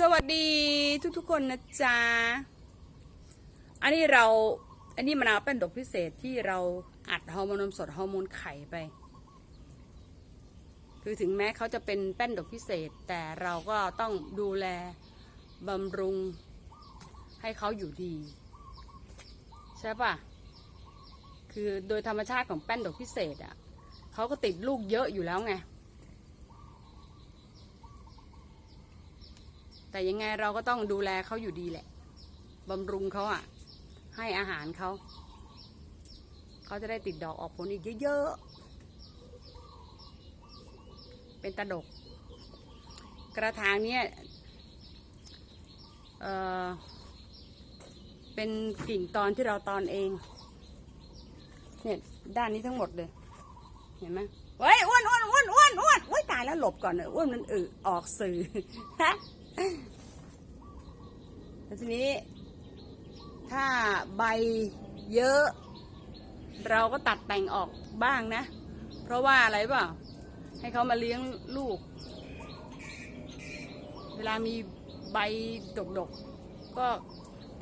สวัสดีทุกๆคนนะจ๊ะ อันนี้เรา อันนี้มะนาวเป็นดอกพิเศษที่เราอัดฮอร์โมนนมสดฮอร์โมนไข่ไป คือถึงแม้เขาจะเป็นแป้นดอกพิเศษ แต่เราก็ต้องดูแลบำรุงให้เขาอยู่ดี ใช่ปะคือโดยธรรมชาติของแป้นดอกพิเศษอะเขาก็ติดลูกเยอะอยู่แล้วไง แต่ยังไงเราก็ต้องดูแลเขาอยู่ดีแหละบำรุงเขาอะ ให้อาหารเขา เขาจะได้ติดดอกออกผลอีกเยอะๆ เป็นตะดก กระถางเนี้ยเอ่อเป็นกิ่งตอนที่เราตอนเอง เนี่ยด้านนี้ทั้งหมดเลย เห็นไหมเฮ้ยอ้วนอ้วนอ้วนอ้วนอ้วนอ้ยตายแล้วหลบก่อนเนอะอ้วนมันอึออกสื่อฮะ แล้วทีนี้ ถ้าใบเยอะ เราก็ตัดแต่งออกบ้างนะ เพราะว่าอะไรเปล่า ให้เขามาเลี้ยงลูก เวลามีใบดกๆก็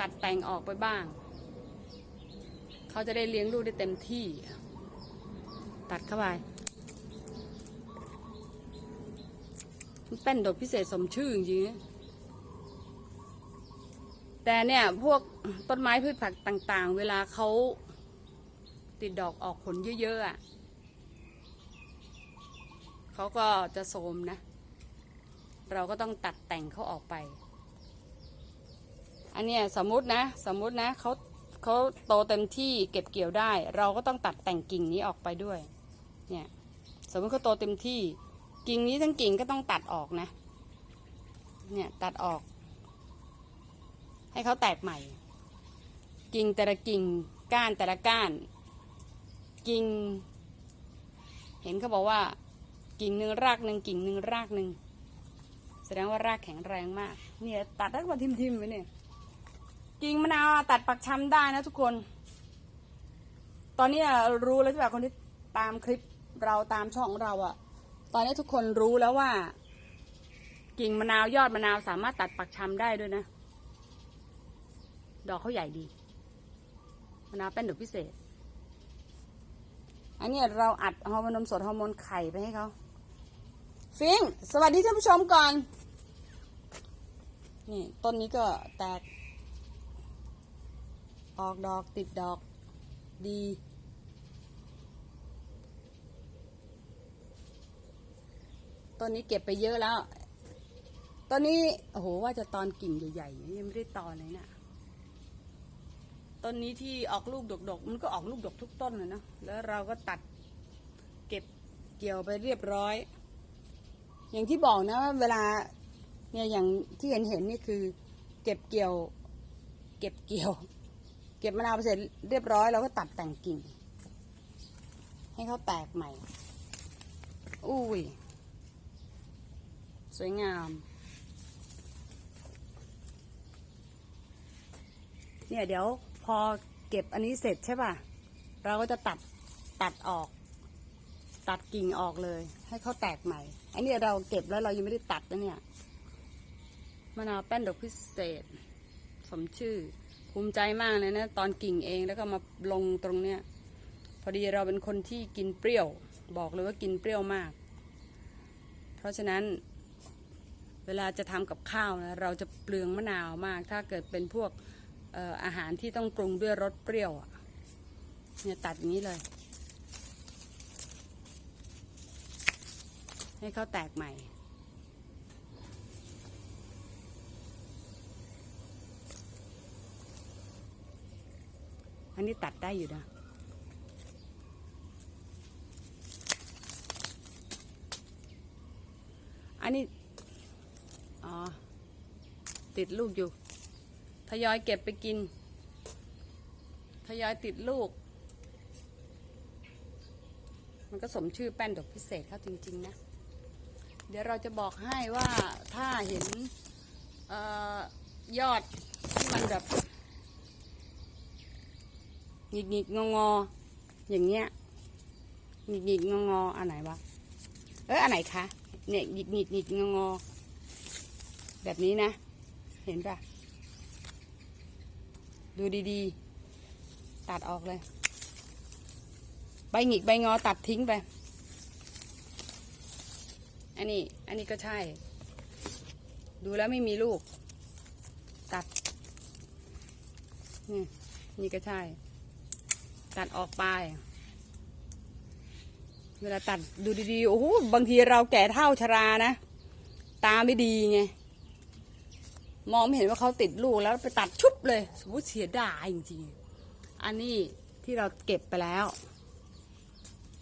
ตัดแต่งออกไปบ้าง เขาจะได้เลี้ยงลูกได้เต็มที่ ตัดเข้าไป มันเป็นดอกพิเศษสมชื่อจริงๆแต่เนี่ยพวกต้นไม้พืชผักต่างๆ เวลาเขาติดดอกออกผลเยอะๆอะเขาก็จะโทมนะ เราก็ต้องตัดแต่งเขาออกไป อันเนี้ยสมมตินะ สมมตินะเขาเขาโตเต็มที่เก็บเกี่ยวได้ เราก็ต้องตัดแต่งกิ่งนี้ออกไปด้วย เนี่ย สมมติเขาโตเต็มที่ กิ่งนี้ทั้งกิ่งก็ต้องตัดออกนะ เนี่ยตัดออก ให้เขาแตกใหม่ กิ่งแต่ละกิ่งก้านแต่ละก้าน กิ่ง เห็นเขาบอกว่า กิ่งหนึ่งรากหนึ่งกิ่งหนึ่งรากหนึ่งแสดงว่ารากแข็งแรงมาก เนี่ยตัดได้กว่าทิมๆไว้เนี่ย กิ่งมะนาวตัดปักชำได้นะทุกคน ตอนนี้รู้แล้วใช่ไหมคนที่ตามคลิปเราตามช่องเราอะ ตอนนี้ทุกคนรู้แล้วว่า กิ่งมะนาวยอดมะนาวสามารถตัดปักชำได้ด้วยนะ ดอกเขาใหญ่ดีมะนาวเป็นดอกพิเศษ อันนี้เราอัดฮอร์โมนนมสดฮอร์โมนไข่ไปให้เขาฟิงสวัสดีท่านผู้ชมก่อน นี่ต้นนี้ก็แตก ออกดอกติดดอกดี ต้นนี้เก็บไปเยอะแล้วต้นนี้โอ้โหว่าจะตอนกิ่งใหญ่ๆยังไม่ได้ตอนเลยนะต้นนี้ที่ออกลูกดกๆมันก็ออกลูกดกทุกต้นเลยเนะแล้วเราก็ตัดเก็บเกี่ยวไปเรียบร้อย อย่างที่บอกนะว่าเวลาเนี่ยอย่างที่เห็นเห็นนี่คือ เก็บเกี่ยว เก็บเกี่ยว เก็บมะนาวไปเสร็จเรียบร้อยเราก็ตัดแต่งกิ่ง ให้เขาแตกใหม่ อุ้ย วยงาม เนี่ยเดี๋ยวพอเก็บอันนี้เสร็จใช่ป่ะ เราก็จะตัดตัดออก ตัดกิ่งออกเลย ให้เขาแตกใหม่ อันนี้เราเก็บแล้วเรายังไม่ได้ตัดนะเนี่ยมะนาวแป้นดอกพิเศษ สมชื่อภูมิใจมากเลยนะ ตอนกิ่งเองแล้วก็มาลงตรงเนี้ยพอดีเราเป็นคนที่กินเปรี้ยว บอกเลยว่ากินเปรี้ยวมาก เพราะฉะนั้น เวลาจะทำกับข้าวนะเราจะเปลืองมะนาวมาก ถ้าเกิดเป็นพวกอาหารที่ต้องปรุงด้วยรสเปรี้ยวเนี่ยตัดอย่างนี้เลย ให้เขาแตกใหม่ อันนี้ตัดได้อยู่นะอันนี้ อ๋อ ติดลูกอยู่ ทยอยเก็บไปกิน ทยอยติดลูก มันก็สมชื่อแป้นดอกพิเศษเขาจริง ๆ นะ เดี๋ยวเราจะบอกให้ว่าถ้าเห็นออยอดที่มันแบบหงิกหงิกงองออย่างเงี้ยหงิกหงิกงองออันไหนวะ เอ้ยอันไหนคะ เนี่ยหงิกหงิกหงิกงองอ แบบนี้นะ เห็นปะดูดีๆ ตัดออกเลย ใบหงิกใบงอตัดทิ้งไป อันนี้ อันนี้ก็ใช่ ดูแล้วไม่มีลูก ตัด นี่นี่ก็ใช่ ตัดออกไป เวลาตัดดูดีๆ โอ้โห บางทีเราแก่เท่าชรานะ ตาไม่ดีไง มองไม่เห็นว่าเขาติดลูกแล้วไปตัดชุบเลย สมมติเสียดายจริงๆ อันนี้ที่เราเก็บไปแล้ว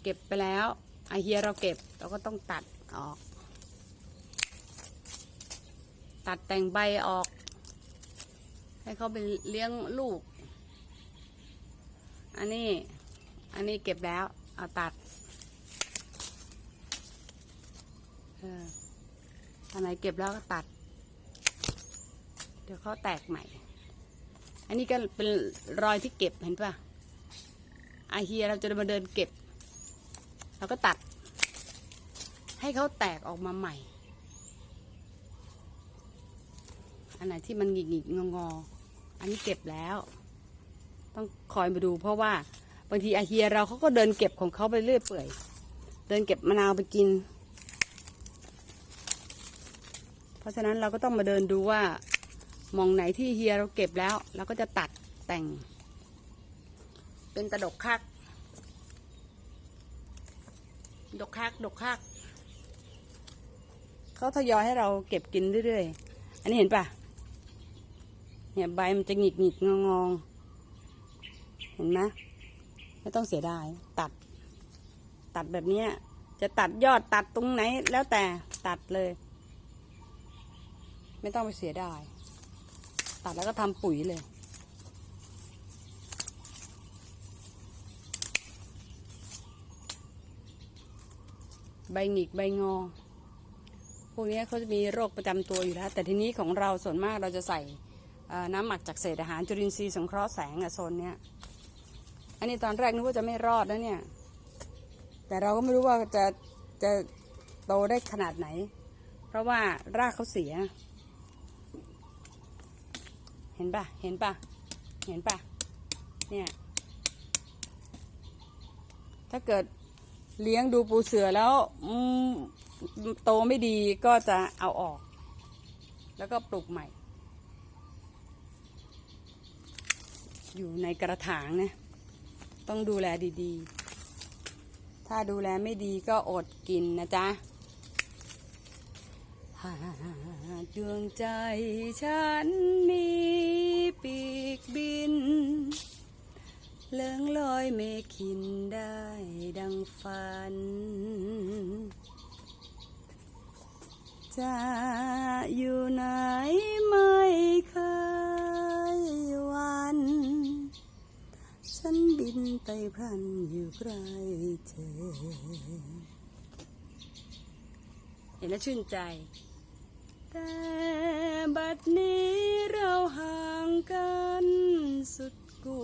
เก็บไปแล้วไอเฮียเราเก็บเราก็ต้องตัดออก ตัดแต่งใบออก ให้เขาไปเลี้ยงลูก อันนี้ อันนี้เก็บแล้วเอาตัดอันไหนเก็บแล้วก็ตัด ดี๋ยวเขาแตกใหม่ อันนี้ก็เป็นรอยที่เก็บเห็นปะไอเฮียเราจะมาเดินเก็บ เราก็ตัด ให้เขาแตกออกมาใหม่ อันไหนที่มันหงิกหงิกงองออันนี้เก็บแล้ว ต้องคอยมาดู เพราะว่าบางทีไอเฮียเราเขาก็เดินเก็บของเขาไปเรื่อยเปื่อย เดินเก็บมะนาวไปกิน เพราะฉะนั้นเราก็ต้องมาเดินดูว่า มองไหนที่เฮียเราเก็บแล้วเราก็จะตัดแต่ง เป็นตะดกคัก ดกคัก ดกคัก เขาทยอยให้เราเก็บกินเรื่อยๆ อันนี้เห็นปะเนี่ยใบมันจะหงิกหงิกงองงเห็นไหมไม่ต้องเสียดาย ตัด ตัดแบบเนี้ยจะตัดยอดตัดตรงไหน แล้วแต่ตัดเลย ไม่ต้องไปเสียดาย ตัดแล้วก็ทำปุ๋ยเลย ใบหงิกใบงอ พวกนี้เขาจะมีโรคประจำตัวอยู่แล้ว แต่ทีนี้ของเราส่วนมากเราจะใส่น้ำหมักจากเศษอาหารจุลินทรีย์สงเคราะห์แสงอะโซนเนี้ย อันนี้ตอนแรกนึกว่าจะไม่รอดนะเนี่ย แต่เราก็ไม่รู้ว่าจะจะโตได้ขนาดไหน เพราะว่ารากเขาเสีย ห็นปะเห็นปะเห็นปะเนี่ย ถ้าเกิดเลี้ยงดูปูเสือแล้วโตไม่ดีก็จะเอาออก แล้วก็ปลูกใหม่ อยู่ในกระถางนะต้องดูแลดีๆ ถ้าดูแลไม่ดีก็อดกินนะจ๊ะ หากดวงใจฉันมีปีกบิน เลื่องลอยเมขินได้ดังฝัน จะอยู่ไหนไม่เคยวัน ฉันบินไปพรันอยู่ใกล้เธอเห็นแล้วชื่นใจ แต่บัดนี้เราห่างกันสุดกู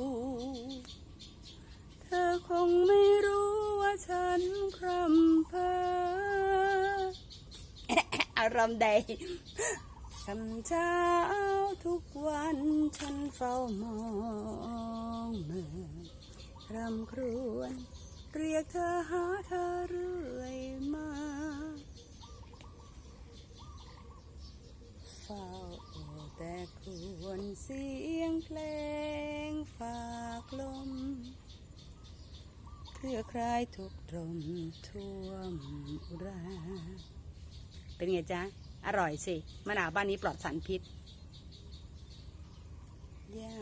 เธอคงไม่รู้ว่าฉันพรำเพออารมณ์ใดคำเช้าทุกวันฉันเฝ้ามองเมื่อรำครวญเรียกเธอหาเธอเรื่อยมา เฝ้าแต่ควรเสียงเพลงฝากลม เพื่อคลายทุกข์ตรมท่วมอุรา เป็นไงจ๊ะ อร่อยสิมะนาวบ้านนี้ปลอดสารพิษอยา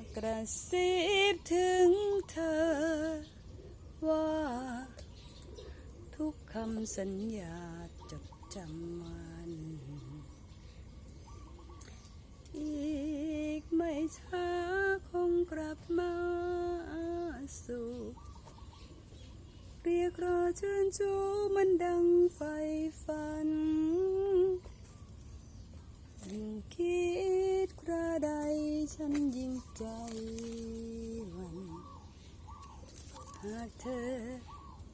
กกระซิบถึงเธอ ว่า ทุกคำสัญญาจดจำมัน อีกไม่ช้าคงกลับมาสู่เรียกรอเชิญชูมันดังไฟฝันยิ่งคิดกระใดฉันยิ่งใจหวันหากเธอ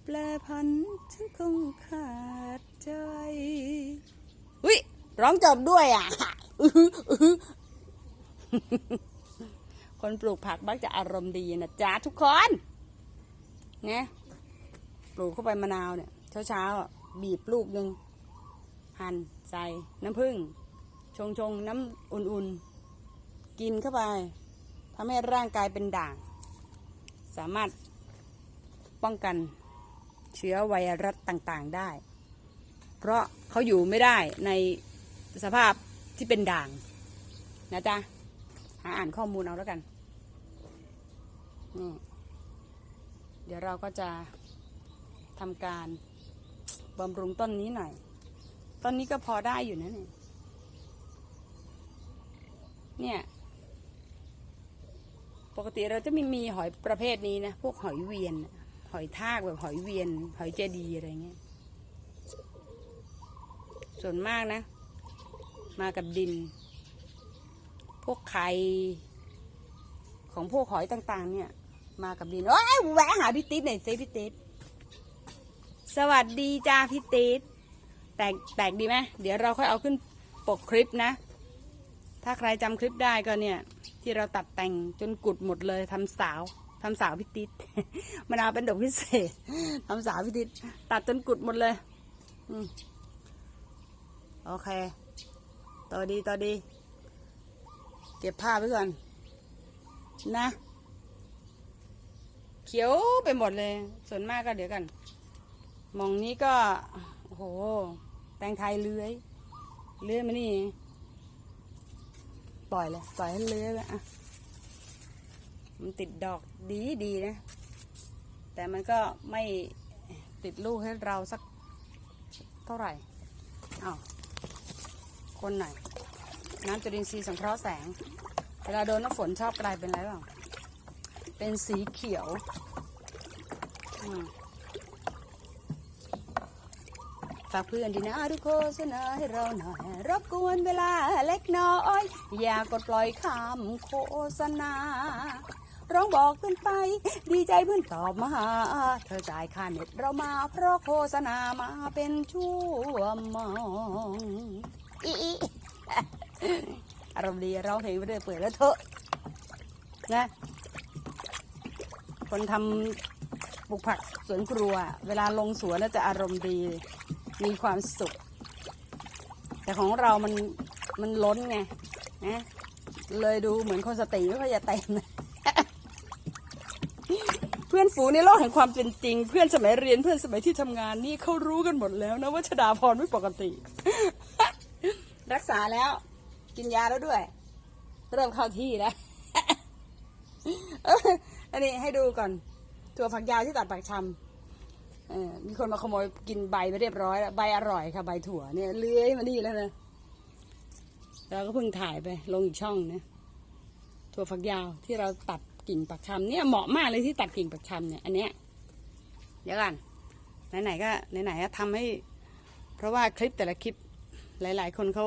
แปลพันฉันคงขาดใจ อุ้ยร้องจบด้วยอะ คนปลูกผักมักจะอารมณ์ดีนะจ๊ะทุกคนเนี่ยปลูกเข้าไปมะนาวเนี่ย เช้าๆอะบีบลูกหนึ่งหั่นใส่น้ำผึ้งชงชงๆน้ำอุ่นๆ กินเข้าไปทำให้ร่างกายเป็นด่าง สามารถป้องกันเชื้อไวรัสต่างๆได้ เพราะเขาอยู่ไม่ได้ในสภาพ ที่เป็นด่าง นะจ๊ะ หาอ่านข้อมูลเอาแล้วกัน นี่เดี๋ยวเราก็จะทำการบำรุงต้นนี้หน่อย ต้นนี้ก็พอได้อยู่นะเนี่ยเนี่ย ปกติเราจะไม่มีหอยประเภทนี้นะ พวกหอยเวียน หอยทากแบบหอยเวียน หอยเจดีย์อะไรเงี้ย ส่วนมากนะ มากับดิน พวกไข่ของพวกหอยต่าง ๆ เนี่ย มากับดินโอ้ยแวะหาพี่ติ๊ดหน่อยสิพี่ติ๊ดสวัสดีจ้าพี่ติ๊ดแตกแตกดีไหมเดี๋ยวเราค่อยเอาขึ้นปกคลิปนะ ถ้าใครจำคลิปได้ก็เนี่ย ที่เราตัดแต่งจนกุดหมดเลยทำสาวทำสาวพี่ติ๊ดมะนาวเป็นดอกพิเศษทำสาวพี่ติ๊ดตัดจนกุดหมดเลย อืม โอเค ต่อดีต่อดี เก็บผ้าไว้ก่อน นะ เขียวไปหมดเลย ส่วนมากก็เดี๋ยวกันมองนี้ก็โอ้โห แตงไทยเลื้อย เลื้อยมานี่ ปล่อยเลย ปล่อยให้เลื้อยไปอะมันติดดอกดีดีนะ แต่มันก็ไม่ติดลูกให้เราสักเท่าไหร่อ้าว คนหน่อย น้ำจุลินทรีย์สังเคราะห์แสง เวลาโดนน้ำฝนชอบกลายเป็นอะไรบ้างเป็นสีเขียวฝากเพื่อนดีนะทุกโฆษณาให้เราหน่อย รบกวนเวลาเล็กน้อย อย่ากดปล่อยคำโฆษณา ร้องบอกกันไป ดีใจเพื่อนตอบมาหาเธอจ่ายค่าเน็ตเรามาเพราะโฆษณามาเป็นชั่วโมง อีอารมณ์ดีร้องเพลงไปเรื่อยเปื่อยแล้วเถอะนะคนทำปลูกผักสวนครัว เวลาลงสวนแล้วจะอารมณ์ดีมีความสุข แต่ของเรามันมันล้นไงนะเลยดูเหมือนคนสติไม่ค่อยจะเต็มเพื่อนฝูงในโลกแห่งความเป็นจริง เพื่อนสมัยเรียนเพื่อนสมัยที่ทำงานนี่เขารู้กันหมดแล้วนะว่าชดาพรไม่ปกติ รักษาแล้ว กินยาแล้วด้วย เริ่มเข้าที่แล้วอันนี้ให้ดูก่อนถั่วฝักยาวที่ตัดปากชำมีคนมาขโมยกินใบไปเรียบร้อยแล้วใบอร่อยค่ะใบถั่วเนี่ยเลื้อยมานี่แล้วนะเราก็เพิ่งถ่ายไปลงอีกช่องนะถั่วฝักยาวที่เราตัดกิ่งปักชำเนี่ยเหมาะมากเลยที่ตัดกิ่งปักชำเนี่ยอันเนี้ยเดี๋ยวกันไหนๆก็ไหนๆก็ทำให้ เพราะว่าคลิปแต่ละคลิป หลาย ๆ คนเขา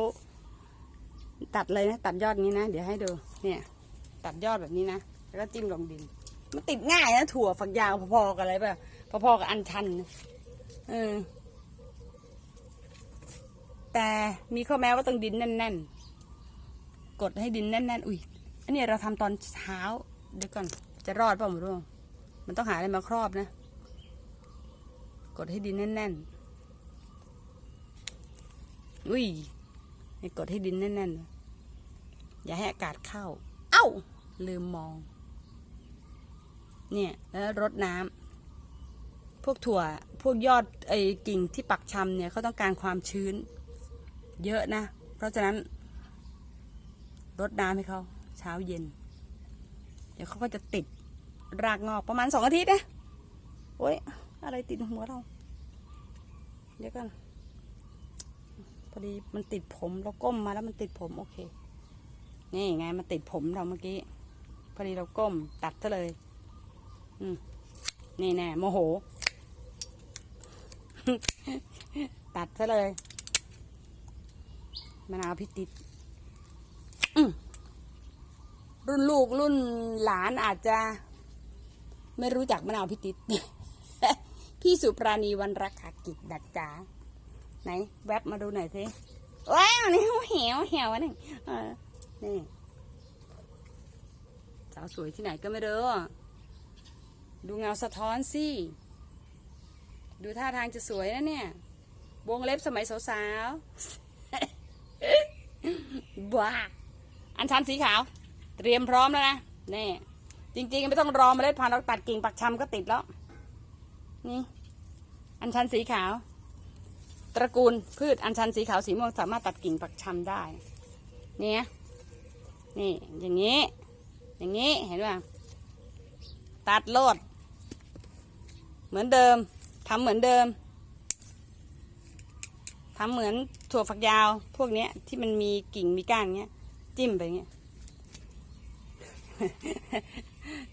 ตัดเลยนะ ตัดยอดนี้นะ เดี๋ยวให้ดู เนี่ย ตัดยอดแบบนี้นะ แล้วก็จิ้มลงดิน มันติดง่ายนะ ถั่วฝักยาวพอๆกันอะไรป่ะ พอๆกับอันชัน เออ แต่มีข้อแม้ว่าต้องดินแน่น ๆ กดให้ดินแน่น ๆ อุ้ย อันนี้เราทำตอนเช้า เดี๋ยวก่อน จะรอดเปล่าไม่รู้มันต้องหาอะไรมาครอบนะ กดให้ดินแน่น ๆ อุ้ยให้กดให้ดินแน่นๆ อย่าให้อากาศเข้า เอ้า ลืมมอง เนี่ย แล้วรดน้ำ พวกถั่ว พวกยอดไอ้กิ่งที่ปักชำเนี่ยเขาต้องการความชื้น เยอะนะ เพราะฉะนั้นรดน้ำให้เขา เช้าเย็น เดี๋ยวเขาก็จะติดรากงอกประมาณสองอาทิตย์นะ โอ้ย อะไรติดหัวเรา เดี๋ยวกัน พอดีมันติดผมเราก้มมาแล้วมันติดผมโอเค นี่ไงมันติดผมเราเมื่อกี้ พอดีเราก้มตัดซะเลย อืมนี่แน่โมโห ตัดซะเลยมะนาวพี่ติดรุ่นลูกรุ่นหลานอาจจะ ไม่รู้จักมะนาวพี่ติดพี่สุปราณีวันรักขากิจดัดจ๋า ไหนแวบมาดูหน่อยสิว้าวนี่เหี่ยวเหี่ยวนี่นี่สาวสวยที่ไหนก็ไม่รู้ดูเงาสะท้อนสิ ดูท่าทางจะสวยนะเนี่ย วงเล็บสมัยสาวๆบ้าอันชันสีขาว เตรียมพร้อมแล้วนะนี่จริงๆไม่ต้องรอเมาเล็ดพันธุ์เราตัดกิ่งปักชำก็ติดแล้ว นี่ อันชันสีขาว ตระกูลพืชอัญชันสีขาวสีม่วงสามารถตัดกิ่งปักชำได้ เนี่ย นี่ อย่างนี้ อย่างนี้ เห็นป่ะ ตัดโลด เหมือนเดิมทำเหมือนเดิมทำเหมือนถั่วฝักยาว พวกเนี้ย ที่มันมีกิ่งมีก้านเงี้ย จิ้มไปเงี้ย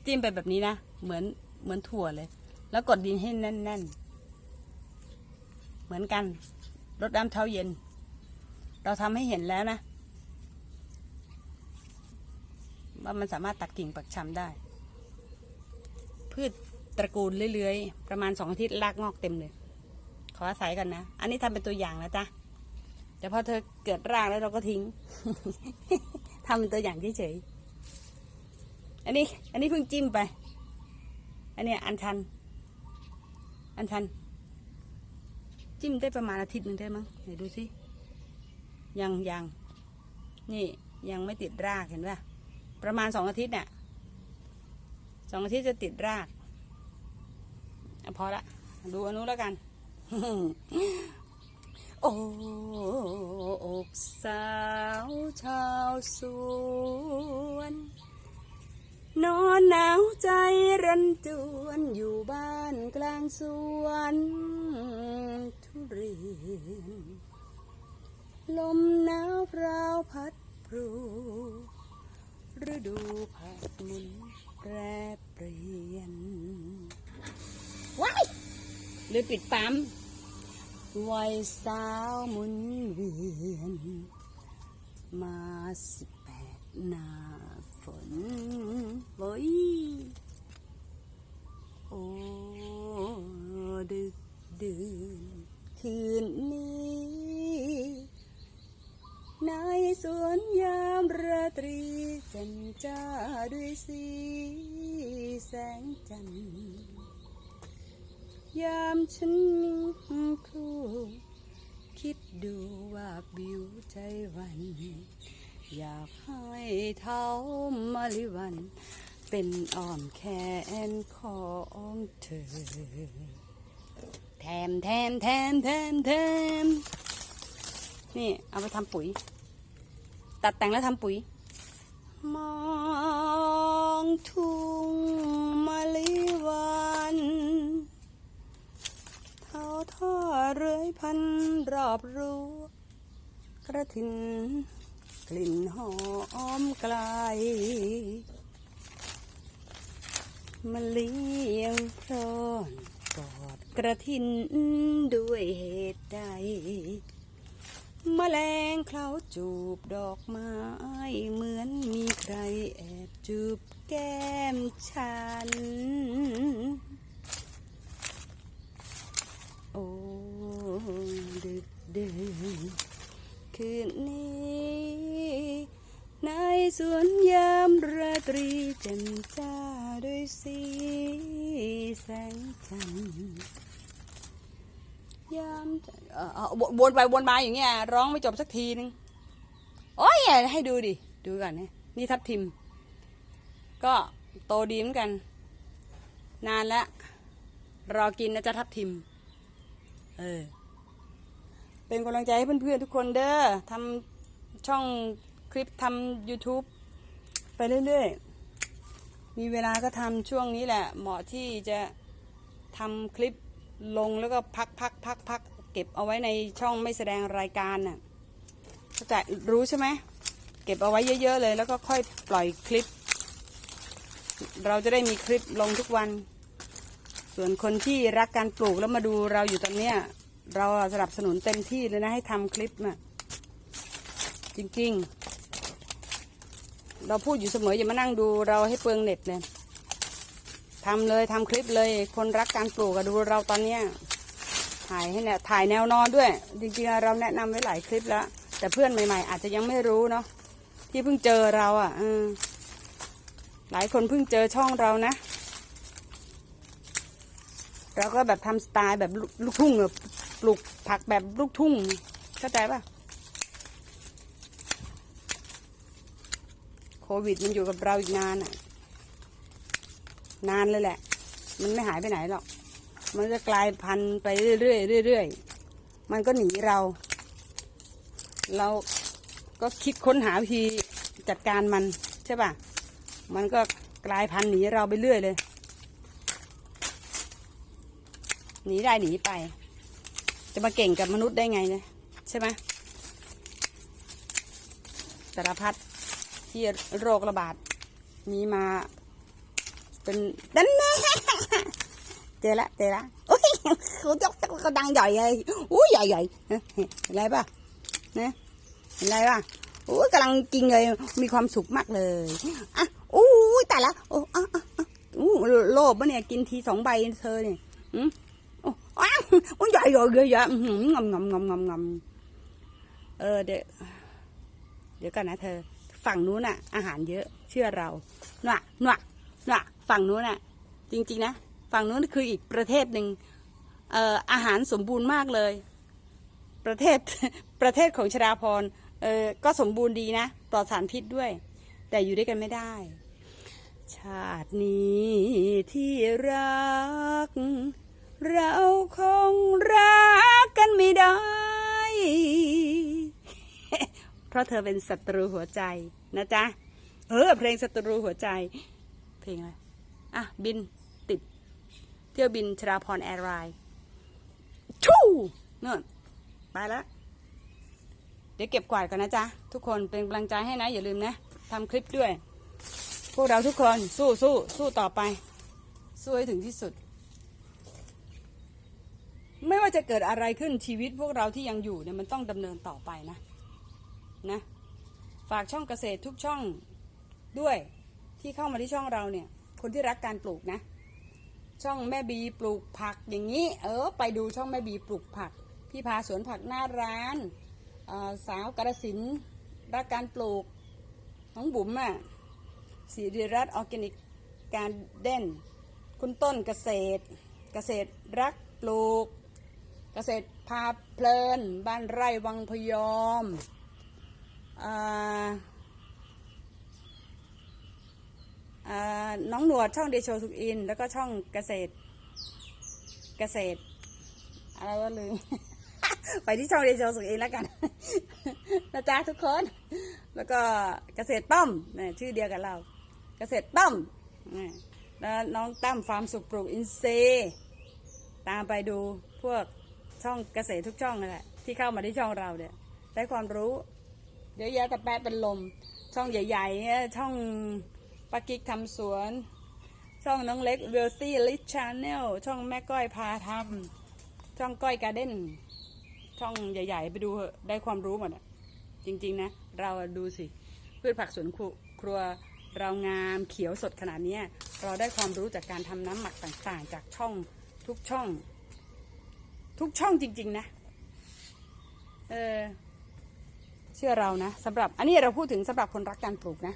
จิ้มไปแบบนี้นะ เหมือน เหมือนถั่วเลย แล้วกดดินให้แน่น ๆ เหมือนกันรดน้ำเช้าเย็น เราทำให้เห็นแล้วนะ ว่ามันสามารถตัดกิ่งปักชำได้ พืชตระกูลเรื่อยๆ ประมาณสองอาทิตย์รากงอกเต็มเลย ขออาศัยกันนะ อันนี้ทำเป็นตัวอย่างนะจ๊ะเดี๋ยวพอเธอเกิดรากแล้วเราก็ทิ้งทำเป็นตัวอย่างเฉยๆอันนี้ อันนี้เพิ่งจิ้มไป อันนี้อันชัน อันชัน จิ้มได้ประมาณอาทิตย์หนึ่งได้มั้งไหนดูสิยังยังนี่ยังไม่ติดรากเห็นป่ะประมาณสองอาทิตย์เนี่ยสองอาทิตย์จะติดรากอพอละ ดูอนุแล้วกัน โอ้อกสาวชาวสวน นอนหนาวใจรันจวนอยู่บ้านกลางสวน เรียน ลมหนาวพราวพัดพรูฤดูผัดหมุนแปรเปลี่ยน ว้ายหรือปิดปั๊มวัยสาวหมุนเวียน มาสิบแปดหน้าฝนโอ้ยโอ้ดึกดื่น คืนนี้ ในสวนยามราตรีจันจ้าด้วยสีแสงจันทร์ยามฉันมีคู่คิดดูว่าบิวใจวัน อยากให้เท้ามาลิวัน เป็นอ้อมแขนของเธอ มแถมแถมแถมแถมนี่เอาไปทำปุ๋ย ตัดแต่งแล้วทำปุ๋ย มองทุ่งมาลิวันเท้าท่อเรื่อยพันรอบรั้วกระถินกลิ่นหอมไกลมาเลี้ยงพรอน กอดกระถินด้วยเหตุใดมแมลงเขาจูบดอกไม้ เหมือนมีใครแอบจูบแก้มฉัน โอ้ดึกดื่นคืนนี้ ในสวนยามราตรีแจันจ้าด้วยสีแสงจันทร์ยามเอ่อเอ่อวนไปวนมาอย่างเงี้ยร้องไม่จบสักทีนึงโอ้ยให้ดูดิดูก่อนนะนี่ทับทิม ก็โตดีเหมือนกัน นานแล้ว รอกินนะจ๊ะทับทิม เออ เป็นกำลังใจให้เพื่อนๆทุกคนเด้อทำช่อง คลิปทำ YouTube ไปเรื่อยๆ มีเวลาก็ทำช่วงนี้แหละ เหมาะที่จะทำคลิปลงแล้วก็พักพักพักพักเก็บเอาไว้ในช่องไม่แสดงรายการน่ะเข้าใจรู้ใช่ไหม เก็บเอาไว้เยอะ ๆ เลย แล้วก็ค่อยปล่อยคลิป เราจะได้มีคลิปลงทุกวัน ส่วนคนที่รักการปลูกแล้วมาดูเราอยู่ตอนเนี้ย เราสนับสนุนเต็มที่เลยนะให้ทำคลิปน่ะจริง ๆ เราพูดอยู่เสมออย่ามานั่งดูเราให้เปลืองเน็ตเลยทำเลยทำคลิปเลย คนรักการปลูกอะดูเราตอนเนี้ยถ่ายให้เนี่ยถ่ายแนวนอนด้วย จริงๆเราแนะนำไว้หลายคลิปแล้ว แต่เพื่อนใหม่ ๆ อาจจะยังไม่รู้เนาะที่เพิ่งเจอเราอะ่ะหลายคนเพิ่งเจอช่องเรานะ เราก็แบบทำสไตล์แบบลูกทุ่งอะปลูกผักแบบลูกทุ่งเข้าใจปะโวิดมันอยู่กับเราอีกนานอะนานเลยแหละ มันไม่หายไปไหนหรอก มันจะกลายพันธุ์ไปเรื่อยๆเรื่อยๆ มันก็หนีเรา เราก็คิดค้นหาวิธีจัดการมันใช่ป่ะ มันก็กลายพันธุ์หนีเราไปเรื่อยเลยหนีได้หนีไป จะมาเก่งกับมนุษย์ได้ไงเนี่ยใช่ไหมสารพัด ที่โรคระบาดมีมา เป็นดันแน่เจอละเจอละโอ้ยเขายกเขาดังใหญ่เลยอุ้ยใหญ่ใหญ่เห็นอะไรป่ะนะเห็นอะไรป่ะโอ้ยกำลังกินเลยมีความสุขมากเลยอะอู้ยตายละโอ้อะอะอู้โลภปะเนี่ยกินทีสองใบเธอเนี่ยอืมโอ้อ้าวโอ้ยใหญ่ใหญ่ใหญ่ใหญ่อื้อหืองำงำงำงำงำเออเดี๋ยวเดี๋ยวกันนะเธอ ฝั่งนู้นน่ะ อาหารเยอะเชื่อเราหนะหนะหนะฝั่งนู้นน่ะ จริงๆนะฝั่งนู้นคืออีกประเทศหนึ่งเอ่ออาหารสมบูรณ์มากเลย ประเทศประเทศของชราพรเออก็สมบูรณ์ดีนะปลอดสารพิษด้วย แต่อยู่ด้วยกันไม่ได้ ชาตินี้ที่รัก เราคงรักกันไม่ได้ เพราะเธอเป็นศัตรูหัวใจนะจ๊ะ เออ เพลงศัตรูหัวใจ เพลงอะไร อะ บินติด เที่ยวบินชราพรแอร์ไลน์ชู่นู่นไปแล้วเดี๋ยวเก็บกวาดกันนะจ๊ะ ทุกคนเป็นกำลังใจให้นะ อย่าลืมนะทำคลิปด้วย พวกเราทุกคนสู้สู้สู้ต่อไป สู้ให้ถึงที่สุด ไม่ว่าจะเกิดอะไรขึ้นชีวิตพวกเราที่ยังอยู่เนี่ยมันต้องดำเนินต่อไปนะ นะ ฝากช่องเกษตรทุกช่องด้วยที่เข้ามาที่ช่องเราเนี่ย คนที่รักการปลูกนะ ช่องแม่บีปลูกผักอย่างนี้ เออ ไปดูช่องแม่บีปลูกผัก พี่พาสวนผักหน้าร้าน สาวกระสินรักการปลูก น้องบุ๋มอะสิริรัตน์ออร์แกนิกการเด่น คุณต้นเกษตร เกษตรรักปลูก เกษตรพาเพลิน บ้านไร่วังพยอม น้องหนวดช่องเดโชสุกอิน แล้วก็ช่องเกษตร เกษตร อะไรวะลืม ไปที่ช่องเดโชสุกอินแล้วกันนะจ๊ะทุกคน แล้วก็เกษตรต้อมนี่ชื่อเดียวกับเรา เกษตรต้อมนี่แล้วน้องตั้มฟาร์มสุขปลูกอินทรีย์ตามไปดูพวกช่องเกษตรทุกช่องนั่นแหละที่เข้ามาที่ช่องเราเนี่ยได้ความรู้ เดี๋ยวแยะแต่แปะเป็นลม ช่องใหญ่ๆเนี่ยช่องปากิกทำสวน ช่องน้องเล็กเวลซี่ลิชชาแนลช่องแม่ก้อยพาทำช่องก้อยการ์เด้นช่องใหญ่ ๆ ไปดูได้ความรู้หมดอะจริง ๆ นะ เราดูสิพืชผักสวนครัวครัวเรางามเขียวสดขนาดนี้เราได้ความรู้จากการทำน้ำหมักต่างๆ จากช่องทุกช่อง ทุกช่องจริง ๆ นะ เออ ชื่อเรานะสำหรับอันนี้เราพูดถึงสำหรับคนรักการปลูกนะ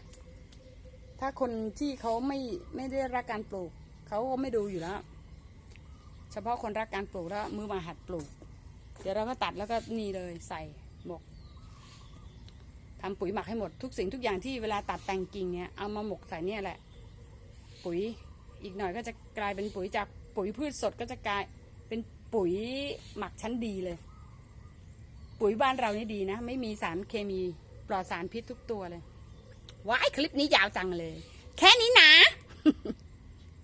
ถ้าคนที่เขาไม่ไม่ได้รักการปลูกเขาก็ไม่ดูอยู่แล้ว เฉพาะคนรักการปลูกแล้วมือมาหัดปลูก เดี๋ยวเราก็ตัดแล้วก็นี่เลยใส่หมกทำปุ๋ยหมักให้หมดทุกสิ่งทุกอย่างที่เวลาตัดแต่งกิ่งเนี่ยเอามาหมกใส่เนี่ยแหละ ปุ๋ยอีกหน่อยก็จะกลายเป็นปุ๋ยจากปุ๋ยพืชสดก็จะกลายเป็นปุ๋ยหมักชั้นดีเลย ปุ๋ยบ้านเรานี่ดีนะ ไม่มีสารเคมีปลอดสารพิษทุกตัวเลยว้ายคลิปนี้ยาวจังเลย แค่นี้นะ